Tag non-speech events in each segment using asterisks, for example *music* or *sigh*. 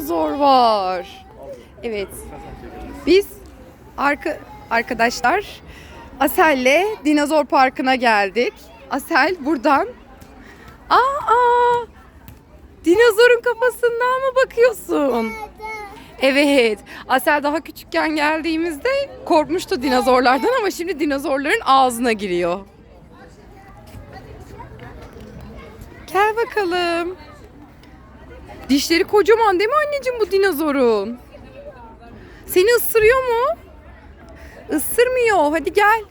dinozor var. Evet. Biz arka arkadaşlar Asel'le dinozor parkına geldik. Asel buradan Aa! Dinozorun kafasından mı bakıyorsun? Evet. Asel daha küçükken geldiğimizde korkmuştu dinozorlardan ama şimdi dinozorların ağzına giriyor. Gel bakalım. Dişleri kocaman değil mi anneciğim bu dinozorun? Seni ısırıyor mu? Isırmıyor. Hadi gel.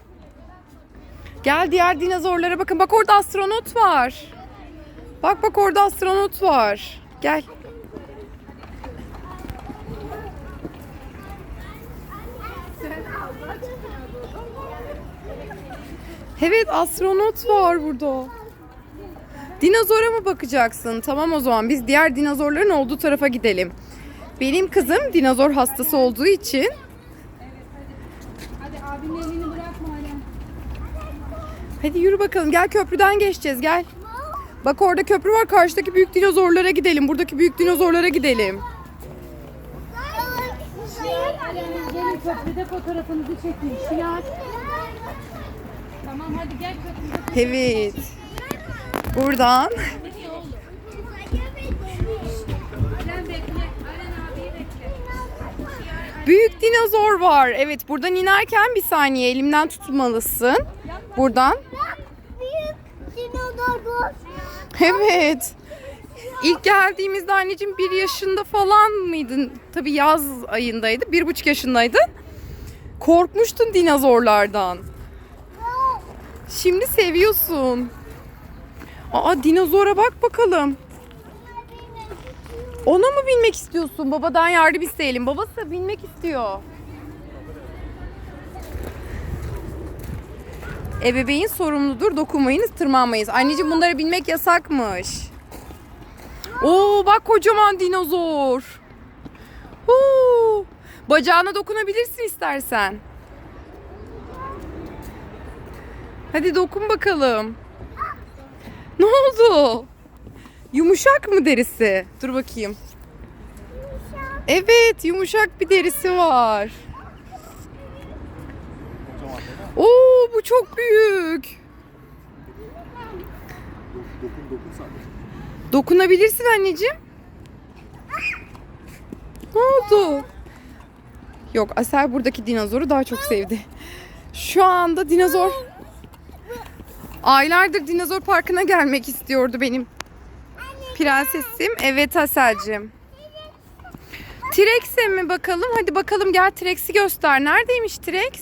Gel diğer dinozorlara bakın. Bak orada astronot var. Bak bak orada astronot var. Gel. Evet astronot var burada. Dinozora mı bakacaksın? Tamam o zaman biz diğer dinozorların olduğu tarafa gidelim. Benim kızım dinozor hastası olduğu için Hadi yürü bakalım gel köprüden geçeceğiz gel. Bak orada köprü var karşıdaki büyük dinozorlara gidelim. Buradaki büyük dinozorlara gidelim. Gelin köprüde fotoğrafınızı çekin. Şiar. Tamam hadi gel köprüde. Evet. Buradan büyük dinozor var. Evet buradan inerken bir saniye elimden tutmalısın. Buradan. Büyük dinozor. Evet. İlk geldiğimizde anneciğim bir yaşında falan mıydın? Tabii yaz ayındaydı. Bir buçuk yaşındaydın. Korkmuştun dinozorlardan. Şimdi seviyorsun. Aa dinozora bak bakalım. Ona mı binmek istiyorsun? Babadan yardım isteyelim. Babası da binmek istiyor. Ebeveyn sorumludur. Dokunmayınız, tırmanmayız. Anneciğim bunlara binmek yasakmış. Oo bak kocaman dinozor. Huu. Bacağına dokunabilirsin istersen. Hadi dokun bakalım. Ne oldu? Yumuşak mı derisi? Dur bakayım. Evet, yumuşak bir derisi var. Oo, bu çok büyük. Dokunabilirsin anneciğim. Ne oldu? Yok, Asel buradaki dinozoru daha çok sevdi. Şu anda dinozor... Aylardır dinozor parkına gelmek istiyordu benim prensesim. Evet Asel'cim. T-Rex'e mi bakalım? Hadi bakalım gel T-Rex'i göster. Neredeymiş T-Rex?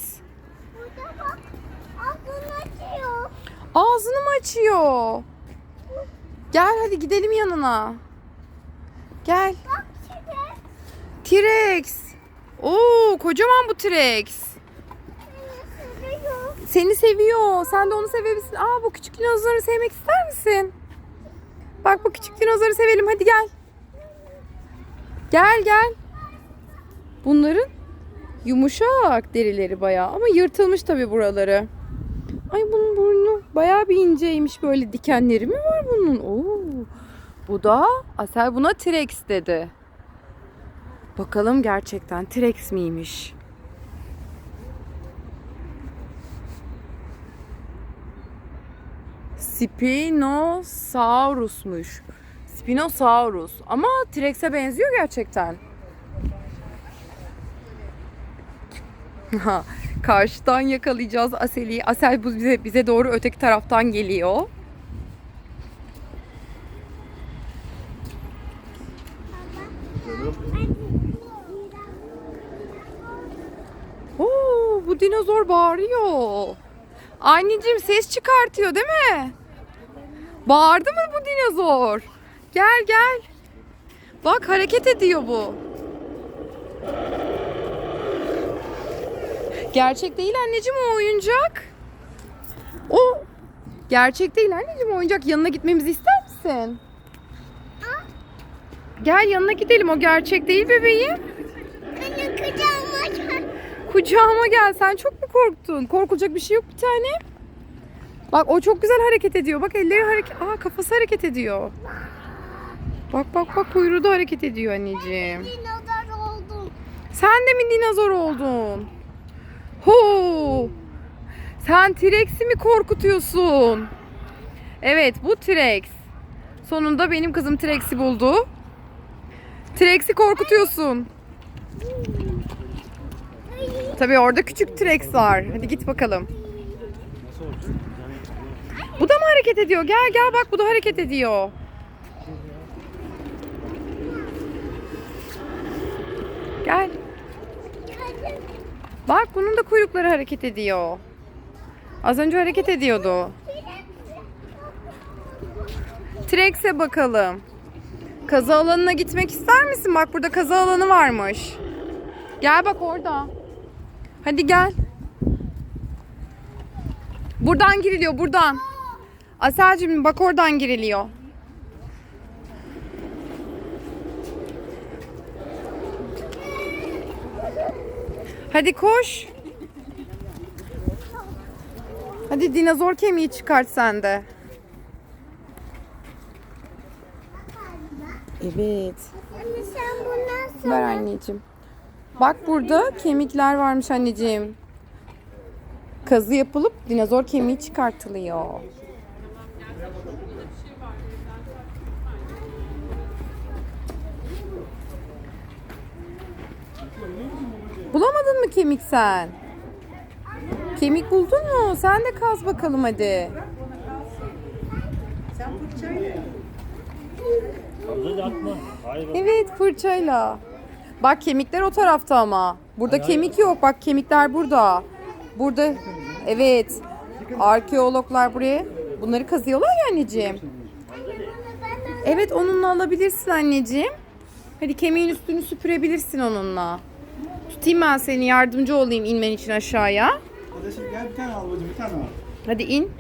Burada bak. Ağzını açıyor. Ağzını mı açıyor? Gel hadi gidelim yanına. Gel. Bak. T-Rex. Oo kocaman bu T-Rex. Seni seviyor. Sen de onu sevebilirsin. Aa bu küçük dinozoru sevmek ister misin? Bak bu küçük dinozoru sevelim. Hadi gel. Gel gel. Bunların yumuşak derileri bayağı ama yırtılmış tabii buraları. Ay bunun burnu bayağı bir inceymiş böyle dikenleri mi var bunun? Oo. Bu da Asel buna T-Rex dedi. Bakalım gerçekten T-Rex miymiş? Spinosaurus'muş. Spinosaurus. Ama T-Rex'e benziyor gerçekten. *laughs* Karşıdan yakalayacağız Asel'i. Asel bu bize, bize doğru öteki taraftan geliyor. Oo, bu dinozor bağırıyor. Anneciğim ses çıkartıyor değil mi? Bağırdı mı bu dinozor? Gel gel. Bak hareket ediyor bu. Gerçek değil anneciğim o oyuncak. O gerçek değil anneciğim o oyuncak. Yanına gitmemizi ister misin? Gel yanına gidelim. O gerçek değil bebeğim. Anne kucağıma aç. Kucağıma gel. Sen çok mu korktun? Korkulacak bir şey yok bir tane. Bak o çok güzel hareket ediyor. Bak elleri hareket... Aa kafası hareket ediyor. Bak bak bak kuyruğu da hareket ediyor anneciğim. Dinozor oldum. Sen de mi dinozor oldun? Ho! Sen T-Rex'i mi korkutuyorsun? Evet bu T-Rex. Sonunda benim kızım T-Rex'i buldu. T-Rex'i korkutuyorsun. Tabii orada küçük T-Rex var. Hadi git bakalım. Nasıl olacak? Bu da mı hareket ediyor? Gel gel bak bu da hareket ediyor. Gel. Bak bunun da kuyrukları hareket ediyor. Az önce hareket ediyordu. T-Rex'e bakalım. Kazı alanına gitmek ister misin? Bak burada kazı alanı varmış. Gel bak orada. Hadi gel. Buradan giriliyor buradan. Aselcim bak oradan giriliyor. Hadi koş. Hadi dinozor kemiği çıkart sen de. Evet. Anne sen bundan sonra Ver anneciğim. Bak burada kemikler varmış anneciğim. Kazı yapılıp dinozor kemiği çıkartılıyor. Bulamadın mı kemik sen? Kemik buldun mu? Sen de kaz bakalım hadi. Atma. Hayır. Evet fırçayla. Bak kemikler o tarafta ama. Burada kemik yok. Bak kemikler burada. Burada evet. Arkeologlar buraya bunları kazıyorlar ya anneciğim. Evet onunla alabilirsin anneciğim. Hadi kemiğin üstünü süpürebilirsin onunla. Tutayım ben seni yardımcı olayım inmen için aşağıya. Kardeşim gel bir tane al bacım bir tane al. Hadi in.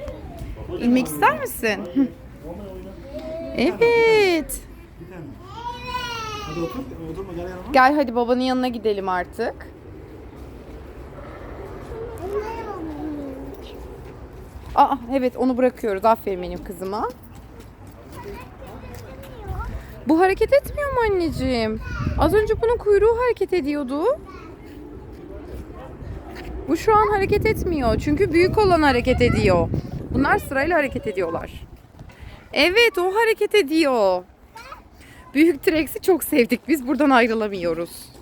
İnmek ister misin? Evet. Hadi otur. Oturma gel yanıma. Gel hadi babanın yanına gidelim artık. Aa evet onu bırakıyoruz. Aferin benim kızıma. Bu hareket etmiyor mu anneciğim? Az önce bunun kuyruğu hareket ediyordu. Bu şu an hareket etmiyor. Çünkü büyük olan hareket ediyor. Bunlar sırayla hareket ediyorlar. Evet o hareket ediyor. Büyük T-Rex'i çok sevdik. Biz buradan ayrılamıyoruz.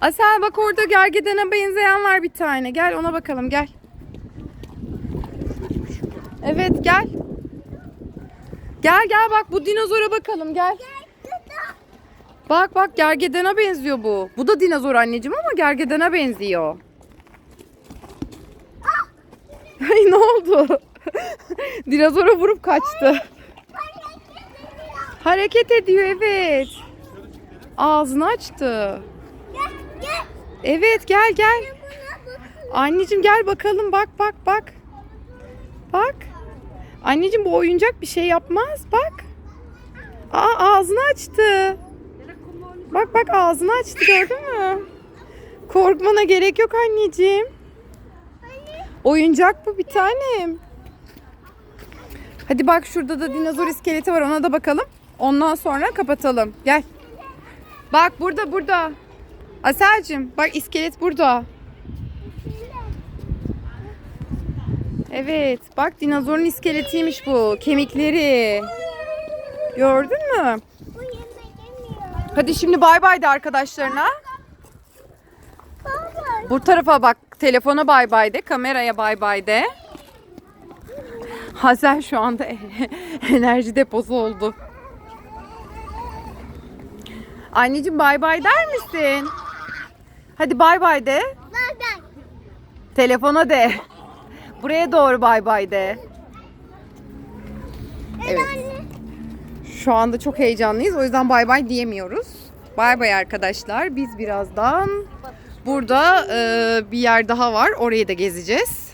Asel bak orada gergedene benzeyen var bir tane. Gel ona bakalım gel. Evet gel. Gel gel bak bu dinozora bakalım gel. Bak bak gergedene benziyor bu. Bu da dinozor anneciğim ama gergedene benziyor. Ay ne oldu? *laughs* Dinozora vurup kaçtı. Hareket ediyor evet. Ağzını açtı. Gel. Evet gel gel. Anneciğim gel bakalım bak bak bak. Bak. Anneciğim bu oyuncak bir şey yapmaz bak. Aa ağzını açtı. Bak bak ağzını açtı gördün mü? Korkmana gerek yok anneciğim. Oyuncak bu bir tanem. Hadi bak şurada da dinozor iskeleti var ona da bakalım. Ondan sonra kapatalım. Gel. Bak burada burada. Aselcim bak iskelet burada. Evet bak dinozorun iskeletiymiş bu. Kemikleri. Gördün mü? Hadi şimdi bay bay de arkadaşlarına. Bu tarafa bak. Telefona bay bay de. Kameraya bay bay de. Hazel şu anda *laughs* enerji deposu oldu. Anneciğim bay bay der misin? Hadi bay bay de. Bak bak. Telefona de. Buraya doğru bay bay de. Evet. Şu anda çok heyecanlıyız. O yüzden bay bay diyemiyoruz. Bay bay arkadaşlar. Biz birazdan burada e, bir yer daha var. Orayı da gezeceğiz.